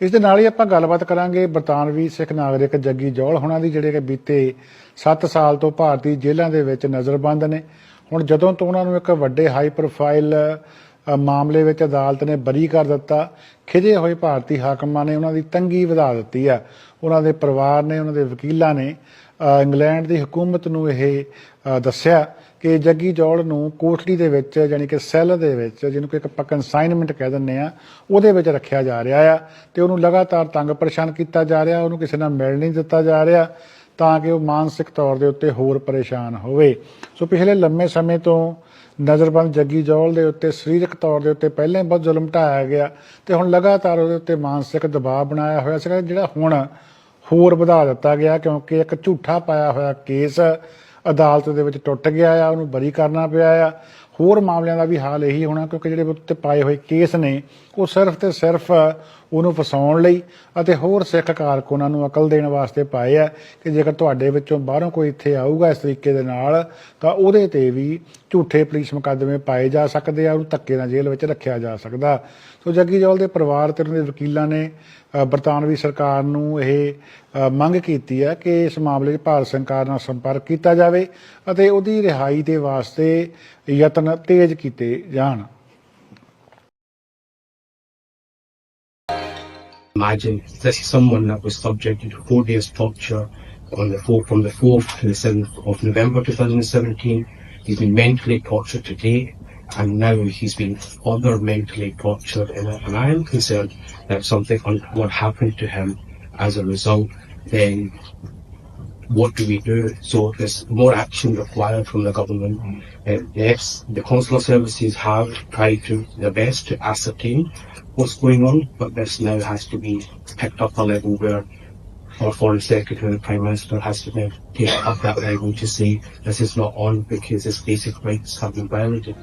ਇਸ ਦੇ ਨਾਲ ਹੀ ਆਪਾਂ ਗੱਲਬਾਤ ਕਰਾਂਗੇ ਬਰਤਾਨਵੀ ਸਿੱਖ ਨਾਗਰਿਕ ਜੱਗੀ ਜੌਲ ਹੁਣਾਂ ਦੀ, ਜਿਹੜੇ ਕਿ ਬੀਤੇ 7 ਸਾਲ ਤੋਂ ਭਾਰਤੀ ਜੇਲ੍ਹਾਂ ਦੇ ਵਿੱਚ ਨਜ਼ਰਬੰਦ ਨੇ। ਹੁਣ ਜਦੋਂ ਤੋਂ ਉਹਨਾਂ ਨੂੰ ਇੱਕ ਵੱਡੇ ਹਾਈ ਪ੍ਰੋਫਾਈਲ ਮਾਮਲੇ ਵਿੱਚ ਅਦਾਲਤ ਨੇ ਬਰੀ ਕਰ ਦਿੱਤਾ ਖਿਜੇ ਹੋਏ ਭਾਰਤੀ ਹਾਕਮਾਂ ਨੇ ਉਹਨਾਂ ਦੀ ਤੰਗੀ ਵਧਾ ਦਿੱਤੀ ਆ। ਉਹਨਾਂ ਦੇ ਪਰਿਵਾਰ ਨੇ, ਉਹਨਾਂ ਦੇ ਵਕੀਲਾਂ ਨੇ ਇੰਗਲੈਂਡ ਦੀ ਹਕੂਮਤ ਨੂੰ ਇਹ ਦੱਸਿਆ ਕਿ ਜੱਗੀ ਜੌਲ ਨੂੰ ਕੋਠੜੀ ਦੇ ਵਿੱਚ ਯਾਨੀ ਕਿ ਸੈੱਲ ਦੇ ਵਿੱਚ, ਜਿਹਨੂੰ ਕਿ ਇੱਕ ਆਪਾਂ ਕਨਸਾਈਨਮੈਂਟ ਕਹਿ ਦਿੰਦੇ ਆ ਉਹਦੇ ਵਿੱਚ ਰੱਖਿਆ ਜਾ ਰਿਹਾ ਆ ਤੇ ਉਹਨੂੰ ਲਗਾਤਾਰ ਤੰਗ ਪਰੇਸ਼ਾਨ ਕੀਤਾ ਜਾ ਰਿਹਾ, ਉਹਨੂੰ ਕਿਸੇ ਨਾਲ ਮਿਲ ਨਹੀਂ ਦਿੱਤਾ ਜਾ ਰਿਹਾ ਤਾਂ ਕਿ ਉਹ ਮਾਨਸਿਕ ਤੌਰ ਦੇ ਉੱਤੇ ਹੋਰ ਪਰੇਸ਼ਾਨ ਹੋਵੇ। ਸੋ ਪਿਛਲੇ ਲੰਮੇ ਸਮੇਂ ਤੋਂ ਨਜ਼ਰਬੰਦ ਜੱਗੀ ਜੌਲ ਦੇ ਉੱਤੇ ਸਰੀਰਕ ਤੌਰ ਦੇ ਉੱਤੇ ਪਹਿਲਾਂ ਹੀ ਬਹੁਤ ਜ਼ੁਲਮ ਢਾਇਆ ਗਿਆ ਤੇ ਹੁਣ ਲਗਾਤਾਰ ਉਹਦੇ ਉੱਤੇ ਮਾਨਸਿਕ ਦਬਾਅ ਬਣਾਇਆ ਹੋਇਆ ਸੀਗਾ, ਜਿਹੜਾ ਹੁਣ ਹੋਰ ਵਧਾ ਦਿੱਤਾ ਗਿਆ ਕਿਉਂਕਿ ਇੱਕ ਝੂਠਾ ਪਾਇਆ ਹੋਇਆ ਕੇਸ ਅਦਾਲਤ ਦੇ ਵਿੱਚ ਟੁੱਟ ਗਿਆ ਆ, ਉਹਨੂੰ ਬਰੀ ਕਰਨਾ ਪਿਆ ਆ। ਹੋਰ ਮਾਮਲਿਆਂ ਦਾ ਵੀ ਹਾਲ ਇਹੀ ਹੋਣਾ ਕਿਉਂਕਿ ਜਿਹੜੇ ਉੱਤੇ ਪਾਏ ਹੋਏ ਕੇਸ ਨੇ, ਉਹ ਸਿਰਫ ਤੇ ਸਿਰਫ ਉਹਨੂੰ ਫਸਾਉਣ ਲਈ ਅਤੇ ਹੋਰ ਸਿੱਖ ਕਾਰਕੁਨਾਂ ਨੂੰ ਅਕਲ ਦੇਣ ਵਾਸਤੇ ਪਾਏ ਆ ਕਿ ਜੇਕਰ ਤੁਹਾਡੇ ਵਿੱਚੋਂ ਬਾਹਰੋਂ ਕੋਈ ਇੱਥੇ ਆਊਗਾ ਇਸ ਤਰੀਕੇ ਦੇ ਨਾਲ, ਤਾਂ ਉਹਦੇ ਤੇ ਵੀ ਝੂਠੇ ਪੁਲਿਸ ਮੁਕੱਦਮੇ ਪਾਏ ਜਾ ਸਕਦੇ ਆ, ਉਹਨੂੰ ਧੱਕੇ ਨਾਲ ਜੇਲ੍ਹ ਵਿੱਚ ਰੱਖਿਆ ਜਾ ਸਕਦਾ। ਸੋ ਜੱਗੀ ਜੌਲ ਦੇ ਪਰਿਵਾਰ ਤੇ ਉਹਨਾਂ ਦੇ ਵਕੀਲਾਂ ਨੇ ਬਰਤਾਨਵੀ ਸਰਕਾਰ ਨੂੰ ਇਹ ਮੰਗ ਕੀਤੀ ਹੈ ਕਿ ਇਸ ਮਾਮਲੇ 'ਚ ਭਾਰਤ ਸਰਕਾਰ ਨਾਲ ਸੰਪਰਕ ਕੀਤਾ ਜਾਵੇ ਅਤੇ ਉਹਦੀ ਰਿਹਾਈ ਦੇ ਵਾਸਤੇ ਯਤਨ ਤੇਜ਼ ਕੀਤੇ ਜਾਣ Imagine this is someone that was subjected to four days torture on the four, from the 4th to the 7th of November 2017. He's been mentally tortured today and now he's been further mentally tortured and, and I am concerned that something untoward happened to him as a result then what do we do? So there's more action required from the government. Mm. Yes, the consular services have tried to their best to ascertain what's going on, but this now has to be picked up a level where our foreign secretary, the prime minister, has to now take up that level to say this is not on because its basic rights have been violated.